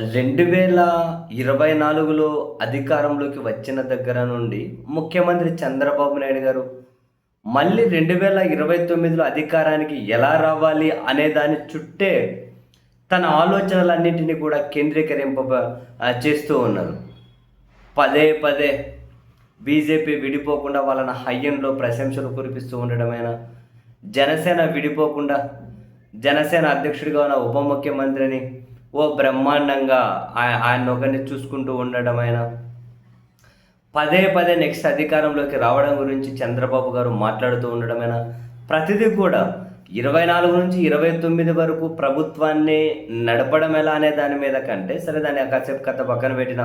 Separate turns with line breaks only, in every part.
రెండు వేల ఇరవై నాలుగులో అధికారంలోకి వచ్చిన దగ్గర నుండి ముఖ్యమంత్రి చంద్రబాబు నాయుడు గారు మళ్ళీ రెండు వేల ఇరవై తొమ్మిదిలో అధికారానికి ఎలా రావాలి అనే దాని చుట్టే తన ఆలోచనలన్నింటినీ కూడా కేంద్రీకరింప చేస్తూ ఉన్నారు. పదే పదే బీజేపీ విడిపోకుండా వాళ్ళని హయ్యంలో ప్రశంసలు కురిపిస్తూ ఉండడమైనా జనసేన విడిపోకుండా జనసేన అధ్యక్షుడిగా ఉన్న ఉప ముఖ్యమంత్రిని ఓ బ్రహ్మాండంగా ఆయన ఒకరిని చూసుకుంటూ ఉండడమైనా. పదే పదే నెక్స్ట్ అధికారంలోకి రావడం గురించి చంద్రబాబు గారు మాట్లాడుతూ ఉండడమైనా. ప్రతిదీ కూడా ఇరవై నాలుగు నుంచి ఇరవై తొమ్మిది వరకు ప్రభుత్వాన్ని నడపడం ఎలా అనే దాని మీద కంటే సరే దాన్ని కాసేపు కథ పక్కన పెట్టిన.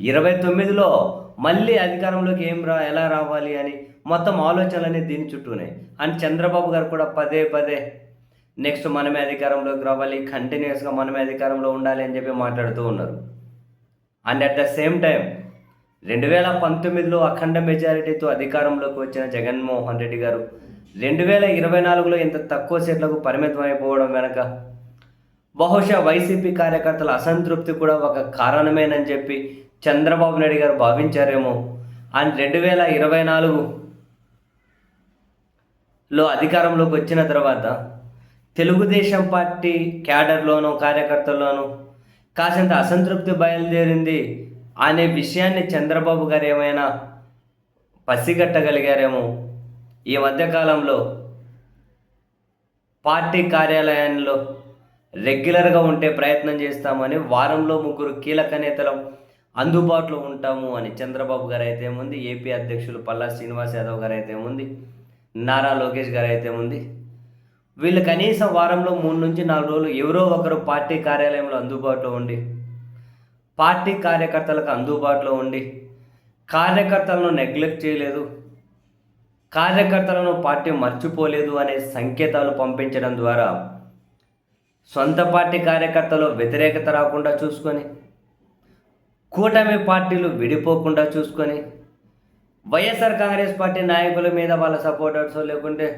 ఇరవై తొమ్మిదిలో మళ్ళీ అధికారంలోకి ఏం రా ఎలా రావాలి అని మొత్తం ఆలోచనలన్నీ దీని చుట్టూనే. అండ్ చంద్రబాబు గారు కూడా పదే పదే నెక్స్ట్ మనమే అధికారంలోకి రావాలి కంటిన్యూస్గా మనమే అధికారంలో ఉండాలి అని చెప్పి మాట్లాడుతూ ఉన్నారు. And at the same time రెండు వేల పంతొమ్మిదిలో అఖండ మెజారిటీతో అధికారంలోకి వచ్చిన జగన్మోహన్ రెడ్డి గారు రెండు వేల ఇరవై నాలుగులో ఇంత తక్కువ సీట్లకు పరిమితం అయిపోవడం వెనక బహుశా వైసీపీ కార్యకర్తల అసంతృప్తి కూడా ఒక కారణమేనని చెప్పి చంద్రబాబు నాయుడు గారు భావించారేమో. అండ్ రెండు వేల ఇరవై నాలుగులో అధికారంలోకి వచ్చిన తర్వాత తెలుగుదేశం పార్టీ క్యాడర్లోనూ కార్యకర్తల్లోనూ కాసింత అసంతృప్తి బయలుదేరింది అనే విషయాన్ని చంద్రబాబు గారు ఏమైనా పసిగట్టగలిగారేమో. ఈ మధ్యకాలంలో పార్టీ కార్యాలయంలో రెగ్యులర్గా ఉంటే ప్రయత్నం చేస్తామని వారంలో ముగ్గురు కీలక నేతలు అందుబాటులో ఉంటాము అని చంద్రబాబు గారు అయితే ఉంది ఏపీ అధ్యక్షులు పల్లా శ్రీనివాస్ యాదవ్ గారు అయితే ఉంది నారా లోకేష్ గారు అయితే ఉంది వీళ్ళు కనీసం వారంలో మూడు నుంచి నాలుగు రోజులు ఎవరో ఒకరు పార్టీ కార్యాలయంలో అందుబాటులో ఉండి పార్టీ కార్యకర్తలకు అందుబాటులో ఉండి కార్యకర్తలను నెగ్లెక్ట్ చేయలేదు కార్యకర్తలను పార్టీ మర్చిపోలేదు అనే సంకేతాలు పంపించడం ద్వారా సొంత పార్టీ కార్యకర్తలు వ్యతిరేకత రాకుండా చూసుకొని కూటమి పార్టీలు విడిపోకుండా చూసుకొని వైఎస్ఆర్ కాంగ్రెస్ పార్టీ నాయకుల మీద వాళ్ళ సపోర్టర్స్ లేకుంటే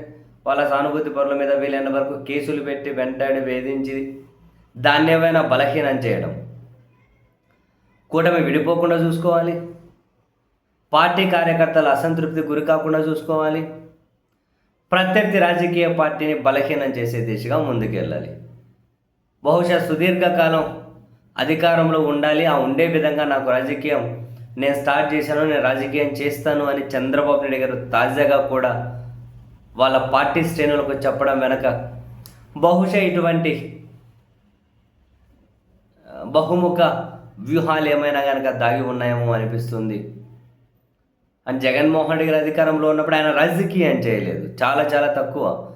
వాళ్ళ సానుభూతి పరుల మీద వీలైన వరకు కేసులు పెట్టి వెంటాడి వేధించి దాన్ని ఏమైనా బలహీనం చేయడం. కూటమి విడిపోకుండా చూసుకోవాలి. పార్టీ కార్యకర్తల అసంతృప్తి గురి కాకుండా చూసుకోవాలి. ప్రత్యర్థి రాజకీయ పార్టీని బలహీనం చేసే దిశగా ముందుకెళ్ళాలి. బహుశా సుదీర్ఘకాలం అధికారంలో ఉండాలి. ఆ ఉండే విధంగా నాకు రాజకీయం నేను స్టార్ట్ చేశాను నేను రాజకీయం చేస్తాను అని చంద్రబాబు నాయుడు గారు తాజాగా కూడా వాళ్ళ పార్టీ శ్రేణులకు చెప్పడం వెనక బహుశా ఇటువంటి బహుముఖ వ్యూహాలు ఏమైనా కనుక దాగి ఉన్నాయేమో అనిపిస్తుంది. అని జగన్మోహన్ రెడ్డి గారు అధికారంలో ఉన్నప్పుడు ఆయన రాజకీయం చేయలేదు. చాలా చాలా తక్కువ.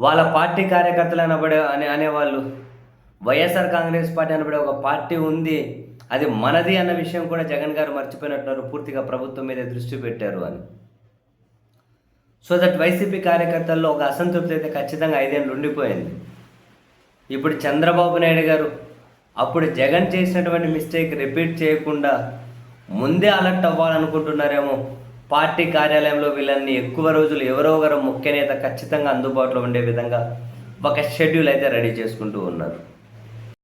వాళ్ళ పార్టీ కార్యకర్తలు అనబడే అనే అనేవాళ్ళు వైఎస్ఆర్ కాంగ్రెస్ పార్టీ అనబడే ఒక పార్టీ ఉంది. అది మనది అన్న విషయం కూడా జగన్ గారు మర్చిపోయినట్టున్నారు. పూర్తిగా ప్రభుత్వం మీద దృష్టి పెట్టారు అని. సో దట్ వైసీపీ కార్యకర్తల్లో ఒక అసంతృప్తి అయితే ఖచ్చితంగా ఐదేళ్ళు ఉండిపోయింది. ఇప్పుడు చంద్రబాబు నాయుడు గారు అప్పుడు జగన్ చేసినటువంటి మిస్టేక్ రిపీట్ చేయకుండా ముందే అలర్ట్ అవ్వాలనుకుంటున్నారేమో పార్టీ కార్యాలయంలో వీళ్ళని ఎక్కువ రోజులు ఎవరో ఒకరు ముఖ్య నేత ఖచ్చితంగా అందుబాటులో ఉండే విధంగా ఒక షెడ్యూల్ అయితే రెడీ చేసుకుంటూ ఉన్నారు.